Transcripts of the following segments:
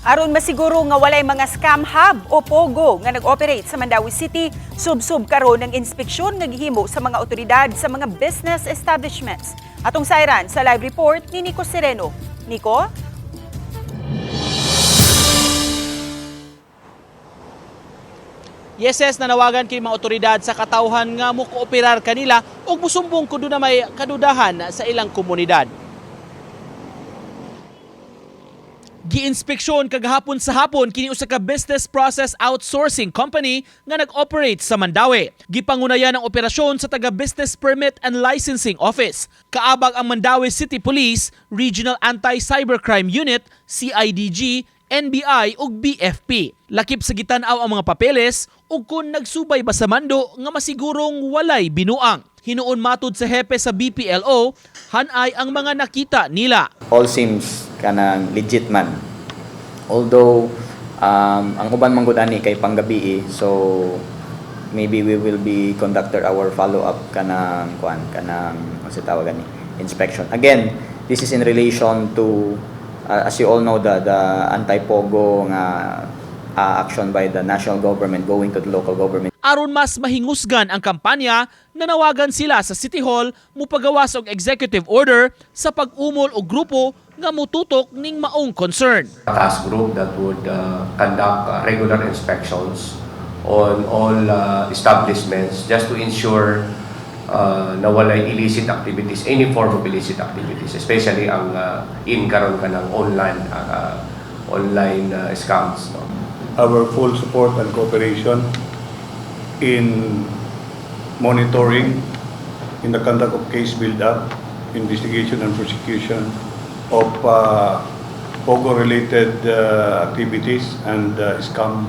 Aron masiguro nga walay mga scam hub o pogo nga nag-operate sa Mandawi City, sub-sub karon ng inspeksyon nga gihimo sa mga otoridad sa mga business establishments. Atong sayran sa live report ni Nico Sereno. Nico? Yeses nanawagan kini mga otoridad sa katawhan nga mo kooperar kanila ug musumbong kuno na may kadudahan sa ilang komunidad. Giinspeksyon kagahapon sa hapon kini usa ka business process outsourcing company nga nag-operate sa Mandawi. Gipangunayan ang operasyon sa taga Business Permit and Licensing Office. Kaabag ang Mandawi City Police, Regional Anti-Cybercrime Unit, CIDG, NBI ug BFP. Lakip sa gitanaw ang mga papeles ug kung nagsubay ba sa mando nga masigurong walay binuang. Hinuon matud sa hepe sa BPLO, hanay ang mga nakita nila. all seems kanang legit man. Although um, ang uban man gud kay panggabi eh, so maybe we will be conductor our follow up kanang kuan kanang ano sa tawag inspection. Again, this is in relation to uh, as you all know the the anti-pogo nga uh, action by the national government going to the local government aron mas mahingusgan ang kampanya, nanawagan sila sa City Hall mupagawas og executive order sa pag-umol og grupo nga mututok ning maong concern. task group that would uh, conduct uh, regular inspections on all uh, establishments just to ensure uh, na walay illicit activities, any form of illicit activities, especially ang uh, in karon ka ng online uh, online uh, scams. No? our full support and cooperation in monitoring, in the conduct of case build-up, investigation and prosecution of uh, POGO-related uh, activities and uh, scam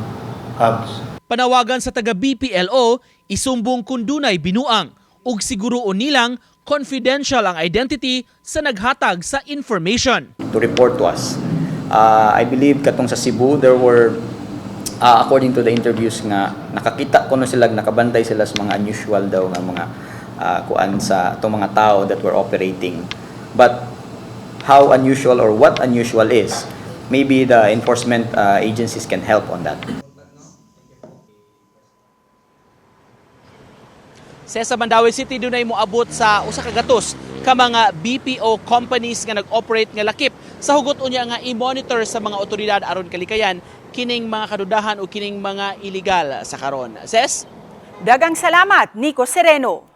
hubs. Panawagan sa taga BPLO, isumbong kung dunay binuang ug siguroon nilang confidential ang identity sa naghatag sa information. to report to us. Uh, I believe katong sa Cebu, there were, uh, according to the interviews nga, nakakita ko na sila, nakabantay sila sa mga unusual daw nga mga uh, kuan sa itong mga tao that were operating. But how unusual or what unusual is, maybe the enforcement uh, agencies can help on that. Sa sa Mandawi City dunay moabot sa usa ka gatos ka mga BPO companies nga nag-operate nga lakip sa hugot unya nga i-monitor sa mga otoridad aron kalikayan kining mga kadudahan o kining mga illegal sa karon. Ses? Dagang salamat, Nico Sereno.